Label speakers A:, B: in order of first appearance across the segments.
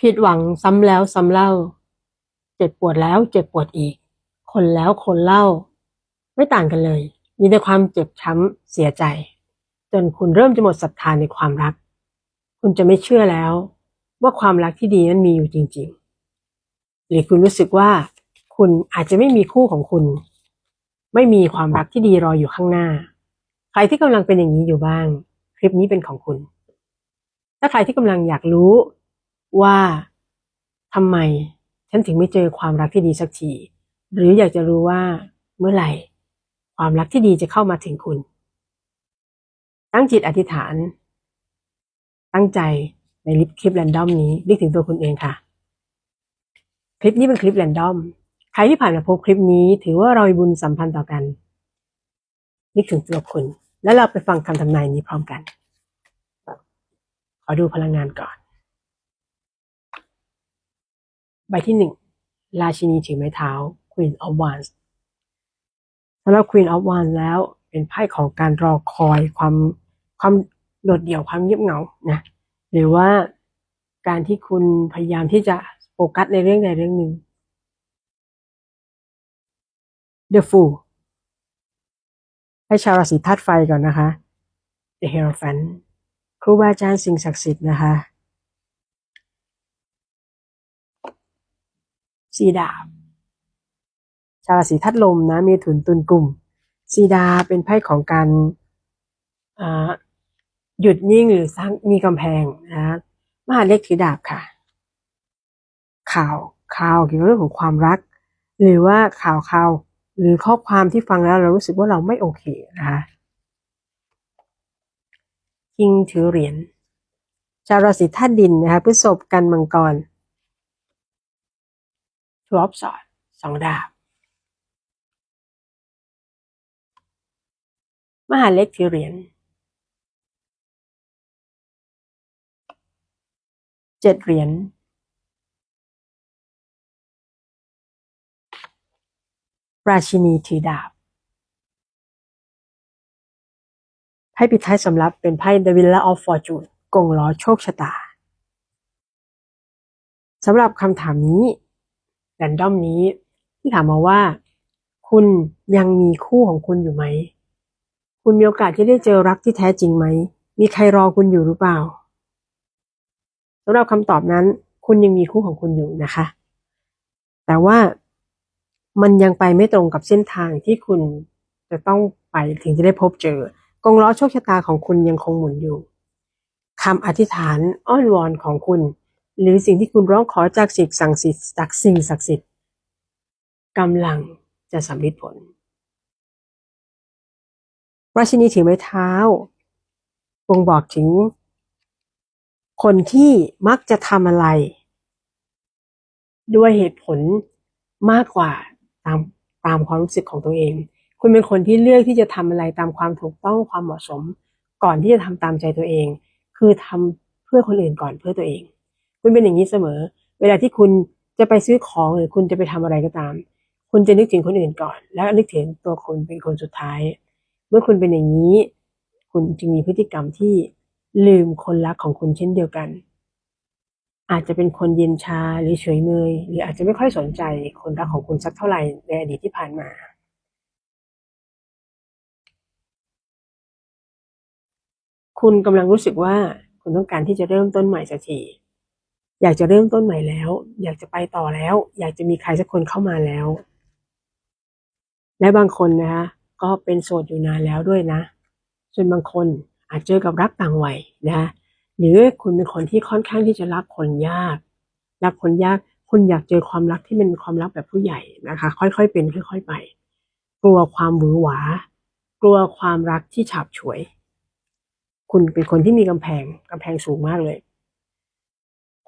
A: ผิดหวังซ้ำแล้วซ้ำเล่า เจ็บปวดแล้วเจ็บปวดอีก คนแล้วคนเล่า ไม่ต่างกันเลย มีแต่ความเจ็บช้ำเสียใจ จนคุณเริ่มจะหมดศรัทธาในความรัก คุณจะไม่เชื่อแล้ว ว่าความรักที่ดีนั้นมีอยู่จริง ๆ หรือคุณรู้สึกว่า คุณอาจจะไม่มีคู่ของคุณ ไม่มีความรักที่ดีรออยู่ข้างหน้า ใครที่กำลังเป็นอย่างนี้อยู่บ้าง คลิปนี้เป็นของคุณ ถ้าใครที่กำลังอยากรู้ ว่าทำไมฉันถึงไม่เจอความรักที่ดีสักที หรืออยากจะรู้ว่าเมื่อไหร่ ความรักที่ดีจะเข้ามาถึงคุณ ตั้งจิตอธิษฐาน ตั้งใจในลิปคลิปแรนดอมนี้นึกถึงตัวคุณเองค่ะ คลิปนี้เป็นคลิปแรนดอม ใครที่ผ่านมาพบคลิปนี้ ถือว่าเรามีบุญสัมพันธ์ต่อกัน นึกถึงตัวคุณ แล้วเราไปฟังคำทำนายนี้พร้อมกัน ขอดูพลังงานก่อน ใบที่หนึ่งราชินีถือไม้เท้า Queen of Wands สำหรับ Queen of Wands แล้วเป็นไพ่ของการรอคอยความความโดดเดี่ยวความเงียบเหงานะหรือว่าการที่คุณพยายามที่จะโฟกัสในเรื่องใดเรื่องหนึ่ง The Fool ให้ชาวราศีธาตุไฟก่อนนะคะ The Hierophant ครูบาอาจารย์สิ่งศักดิ์สิทธิ์นะคะ สีดาบ ชาวราศีธาตุลมนะมีถุนตุนกลุ่มสีดาเป็นไพ่ของการหยุดนิ่งหรือสร้างมีกำแพงนะมหาเลขถือดาบค่ะ ข่าวข่าวเกี่ยวกับเรื่องของความรัก หรือว่าข่าวข่าวหรือข้อความที่ฟังแล้วเรารู้สึกว่าเราไม่โอเคนะคะคิงถือเหรียญชาวราศีธาตุดินนะคะพฤษภกันมังกร ทูออฟสอดสองดาบมหาเล็กถือเหรียญเจ็ดเหรียญราชินีถือดาบไพ่ปิดท้ายสำหรับเป็นไพ่ The Villa of Fortune กงล้อโชคชะตาสำหรับคำถามนี้ แรนดอมนี้ ที่ถามมาว่า คุณยังมีคู่ของคุณอยู่ไหม คุณมีโอกาสที่ได้เจอรักที่แท้จริงไหม มีใครรอคุณอยู่หรือเปล่าสำหรับคำตอบนั้น คุณยังมีคู่ของคุณอยู่นะคะ แต่ว่ามันยังไปไม่ตรงกับเส้นทางที่คุณจะต้องไปถึงจะได้พบเจอกงล้อโชคชะตาของคุณยังคงหมุนอยู่คำอธิษฐานอ้อนวอนของคุณ หรือสิ่งที่คุณร้องขอจากสิ่งศักดิ์สิทธิ์จากสิ่งศักดิ์สิทธิ์กำลังจะสำเร็จผลราชินีถือไม้เท้าบ่งบอกถึง คนที่มักจะทำอะไร ด้วยเหตุผลมากกว่าตามตามความรู้สึกของตัวเอง คุณเป็นคนที่เลือกที่จะทำอะไรตามความถูกต้องความเหมาะสม ก่อนที่จะทำตามใจตัวเอง คือทำเพื่อคนอื่นก่อนเพื่อตัวเอง คุณเป็นอย่างนี้เสมอ เวลาที่คุณจะไปซื้อของหรือคุณจะไปทำอะไรก็ตาม คุณจะนึกถึงคนอื่นก่อน แล้วนึกถึงตัวคุณเป็นคนสุดท้าย เมื่อคุณเป็นอย่างนี้ คุณจึงมีพฤติกรรมที่ลืมคนรักของคุณเช่นเดียวกัน อาจจะเป็นคนเย็นชาหรือเฉยเมยหรืออาจจะไม่ค่อยสนใจคนรักของคุณสักเท่าไหร่ในอดีตที่ผ่านมาคุณกำลังรู้สึกว่าคุณต้องการที่จะเริ่มต้นใหม่สักที อยากจะเริ่มต้นใหม่แล้ว อยากจะไปต่อแล้ว อยากจะมีใครสักคนเข้ามาแล้ว และบางคนนะคะก็เป็นโสดอยู่นานแล้วด้วยนะส่วนบางคนอาจเจอกับรักต่างวัยนะคะหรือคุณเป็นคนที่ค่อนข้างที่จะรักคนยาก รักคนยากคุณอยากเจอความรักที่เป็นความรักแบบผู้ใหญ่นะคะ ค่อยๆเป็นค่อย ๆไป กลัวความหวือหวา กลัวความรักที่ฉาบฉวย คุณเป็นคนที่มีกำแพงกำแพงสูงมากเลย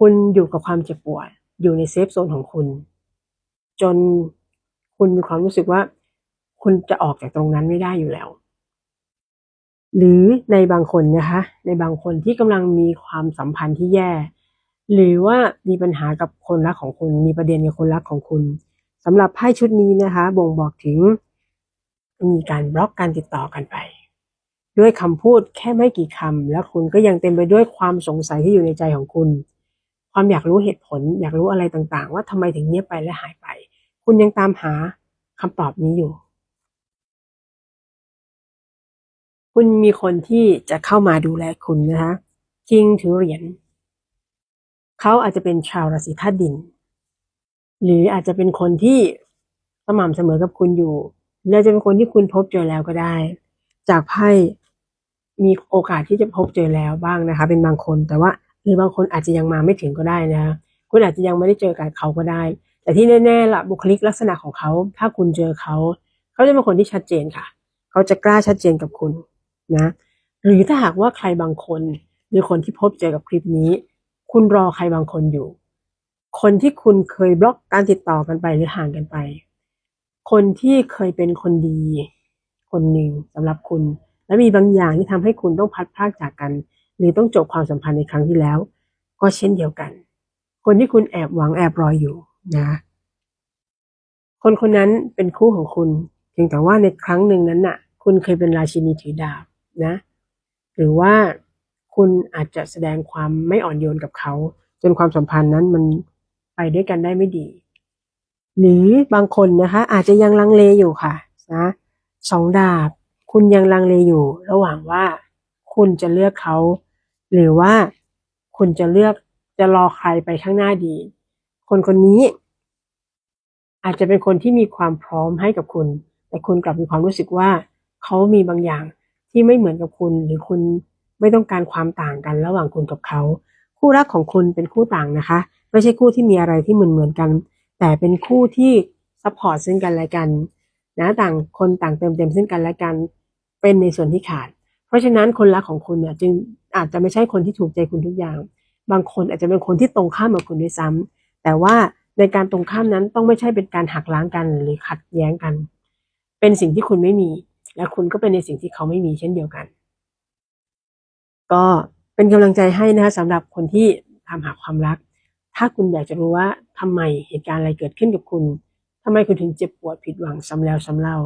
A: คุณอยู่กับความเจ็บปวด อยู่ในเซฟโซนของคุณ จนคุณมีความรู้สึกว่า คุณจะออกจากตรงนั้นไม่ได้อยู่แล้ว หรือในบางคนนะคะ ในบางคนที่กำลังมีความสัมพันธ์ที่แย่ หรือว่ามีปัญหากับคนรักของคุณ มีประเด็นกับคนรักของคุณสำหรับไพ่ชุดนี้นะคะ บ่งบอกถึง มีการบล็อกการติดต่อกันไป ด้วยคำพูดแค่ไม่กี่คำแล้วคุณก็ยังเต็มไปด้วยความสงสัยที่อยู่ในใจของคุณ ความอยากรู้เหตุผล อยากรู้อะไรต่างๆ ว่าทำไมถึงเงียบไปและหายไป คุณยังตามหาคำตอบนี้อยู่ คุณมีคนที่จะเข้ามาดูแลคุณนะคะคิงถือเหรียญเขาอาจจะเป็นชาวราศีธาตุดิน หรืออาจจะเป็นคนที่สม่ำเสมอกับคุณอยู่หรืออาจจะเป็นคนที่คุณพบเจอแล้วก็ได้ จากไพ่มีโอกาสที่จะพบเจอแล้วบ้างนะคะ เป็นบางคนแต่ว่า หรือบางคนอาจจะยังมาไม่ถึงก็ได้นะคะคุณอาจจะยังไม่ได้เจอกับเขาก็ได้ แต่ที่แน่ๆล่ะบุคลิกลักษณะของเขา ถ้าคุณเจอเขา เขาจะเป็นคนที่ชัดเจนค่ะ เขาจะกล้าชัดเจนกับคุณนะ หรือถ้าหากว่าใครบางคนหรือคนที่พบเจอกับคลิปนี้ คุณรอใครบางคนอยู่ คนที่คุณเคยบล็อกการติดต่อกันไปหรือห่างกันไป คนที่เคยเป็นคนดี คนหนึ่งสำหรับคุณ และมีบางอย่างที่ทำให้คุณต้องพัดพรากจากกัน หรือต้องจบความสัมพันธ์ในครั้งที่แล้ว ก็เช่นเดียวกัน คนที่คุณแอบหวังแอบรออยู่นะ คนคนนั้นเป็นคู่ของคุณเพียงแต่ว่าในครั้งหนึ่งนั้นน่ะ คุณเคยเป็นราชินีถือดาบนะ หรือว่าคุณอาจจะแสดงความไม่อ่อนโยนกับเขา จนความสัมพันธ์นั้นมันไปด้วยกันได้ไม่ดี หรือบางคนนะคะ อาจจะยังลังเลอยู่ค่ะนะสองดาบ คุณยังลังเลอยู่ ระหว่างว่าคุณจะเลือกเขา หรือว่าคุณจะเลือกจะรอใครไปข้างหน้าดี คนคนนี้ อาจจะเป็นคนที่มีความพร้อมให้กับคุณ แต่คุณกลับมีความรู้สึกว่าเขามีบางอย่างที่ไม่เหมือนกับคุณ หรือคุณไม่ต้องการความต่างกันระหว่างคุณกับเขา คู่รักของคุณเป็นคู่ต่างนะคะ ไม่ใช่คู่ที่มีอะไรที่เหมือนเหมือนกัน แต่เป็นคู่ที่ซัพพอร์ตซึ่งกันและกันนะต่างคนต่างเติมเต็มซึ่งกันและกัน เป็นในส่วนที่ขาด เพราะฉะนั้นคนรักของคุณเนี่ยจึง อาจจะไม่ใช่คนที่ถูกใจคุณทุกอย่าง บางคนอาจจะเป็นคนที่ตรงข้ามกับคุณด้วยซ้ำแต่ว่าในการตรงข้ามนั้นต้องไม่ใช่เป็นการหักล้างกันหรือขัดแย้งกัน เป็นสิ่งที่คุณไม่มี และคุณก็เป็นในสิ่งที่เขาไม่มีเช่นเดียวกัน ก็เป็นกำลังใจให้นะคะสำหรับคนที่ตามหาความรัก ถ้าคุณอยากจะรู้ว่าทำไมเหตุการณ์อะไรเกิดขึ้นกับคุณทำไมคุณถึงเจ็บปวดผิดหวังซ้ำแล้วซ้ำเล่า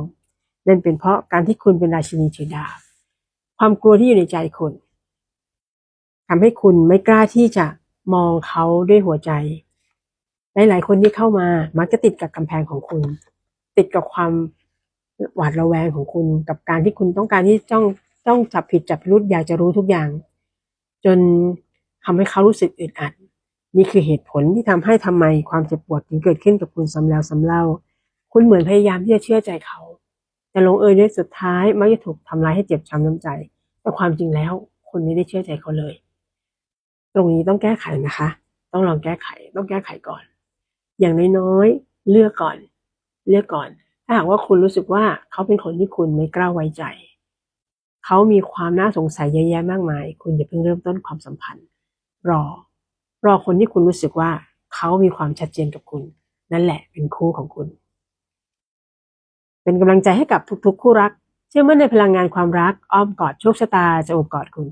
A: นั่นเป็นเพราะการที่คุณเป็นราชินีถือดาบความกลัวที่อยู่ในใจคุณ ทำให้คุณไม่กล้าที่จะมองเขาด้วยหัวใจ หลายๆคนที่เข้ามามักจะติดกับกำแพงของคุณ ติดกับความหวาดระแวงของคุณ กับการที่คุณต้องการที่ต้องต้องจับผิดจับพิรุษอยากจะรู้ทุกอย่าง จนทำให้เขารู้สึกอึดอัด นี่คือเหตุผลที่ทำให้ทำไมความเจ็บปวดถึงเกิดขึ้นกับคุณซ้ำแล้วซ้ำเล่า คุณเหมือนพยายามที่จะเชื่อใจเขา แต่ลงเอยด้วยสุดท้ายมักจะถูกทำร้ายให้เจ็บช้ำน้ำใจ แต่ความจริงแล้วคุณไม่ได้เชื่อใจเขาเลย ตรงนี้ต้องแก้ไขนะคะ ต้องลองแก้ไข ต้องแก้ไขก่อน อย่างน้อยๆ เลือกก่อน เลือกก่อน ถ้าหากว่าคุณรู้สึกว่าเขาเป็นคนที่คุณไม่กล้าไว้ใจ เขามีความน่าสงสัยเยอะแยะมากมาย คุณอย่าเพิ่งเริ่มต้นความสัมพันธ์ รอ รอคนที่คุณรู้สึกว่าเขามีความชัดเจนกับคุณ นั่นแหละเป็นคู่ของคุณ เป็นกำลังใจให้กับทุกๆ คู่รัก เชื่อมั่นในพลังงานความรัก อ้อมกอดโชคชะตาจะอบกอดคุณ